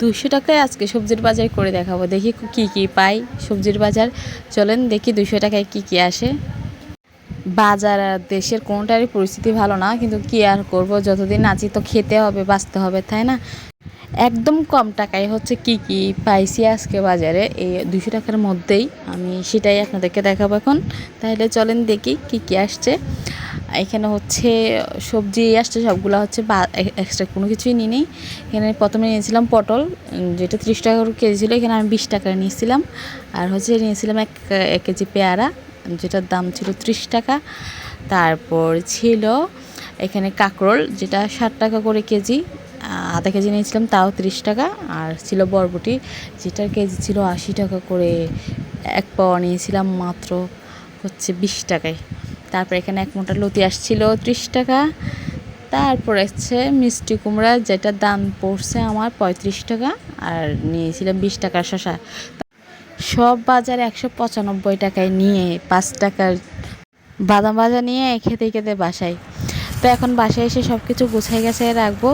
দুশো টাকায় আজকে সবজির বাজার করে দেখাবো। দেখি কি কি পাই সবজির বাজার। চলেন দেখি দুশো টাকায় কি কি আসে। বাজার আর দেশের কোনোটারই পরিস্থিতি ভালো না, কিন্তু কি আর করব? যতদিন আছি তো খেতে হবে, বাঁচতে হবে, তাই না? একদম কম টাকায় হচ্ছে কি কি পাইছি আজকে বাজারে। এই দুশো টাকার মধ্যেই আমি সেটাই আপনাদেরকে দেখাবো এখন। তাহলে চলেন দেখি কি কি আসছে। এখানে হচ্ছে, সবজি আসছে, সবগুলো হচ্ছে এক্সট্রা কোনো কিছুই নিই নেই এখানে প্রথমে নিয়েছিলাম পটল যেটা ত্রিশ টাকা করে কেজি ছিল, এখানে আমি বিশ টাকা নিয়েছিলাম। আর হচ্ছে নিয়েছিলাম এক এক কেজি পেয়ারা, যেটার দাম ছিল ত্রিশ টাকা। তারপর ছিল এখানে কাঁকরোল, যেটা ষাট টাকা করে কেজি আধা কেজি নিয়েছিলাম, তাও ত্রিশ টাকা। আর ছিল বরবটি, যেটার কেজি ছিল আশি টাকা করে, এক পাওয়া নিয়েছিলাম মাত্র হচ্ছে বিশ টাকায়। তারপর এখানে এক মোটা লতি আসছিল ত্রিশ টাকা। তারপর হচ্ছে মিষ্টি কুমড়া, যেটা দাম পড়ছে আমার পঁয়ত্রিশ টাকা, আর নিয়েছিলাম বিশ টাকার শশা সব বাজারে একশো পঁচানব্বই টাকায় নিয়ে পাঁচ টাকার বাদাম ভাজা নিয়ে খেতে খেতে বাসায়। তো এখন বাসায় এসে সব কিছু গুছাই গেছে রাখব।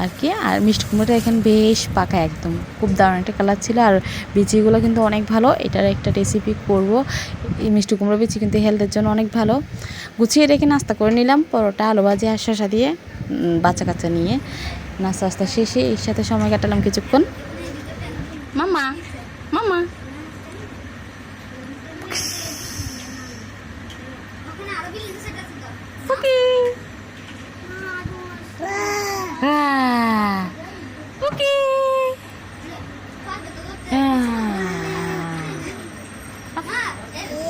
আর কি। আর মিষ্টি কুমড়োটা এখন বেশ পাকা একদম। খুব দারুণ একটা কালার ছিল। আর বিচিগুলো কিন্তু অনেক ভালো। এটার একটা রেসিপি করব। এই মিষ্টি কুমড়ো বিচি কিন্তু হেলথের জন্য অনেক ভালো। গুছিয়ে রেখে নাস্তা করে নিলাম। পরোটা আলু ভাজি আর শসা দিয়ে বাচ্চা কাচ্চা নিয়ে নাস্তা আস্তা শেষে এর সাথে সময় কাটালাম কিছুক্ষণ। মামা মামা। ফুকি 爸爸，给我。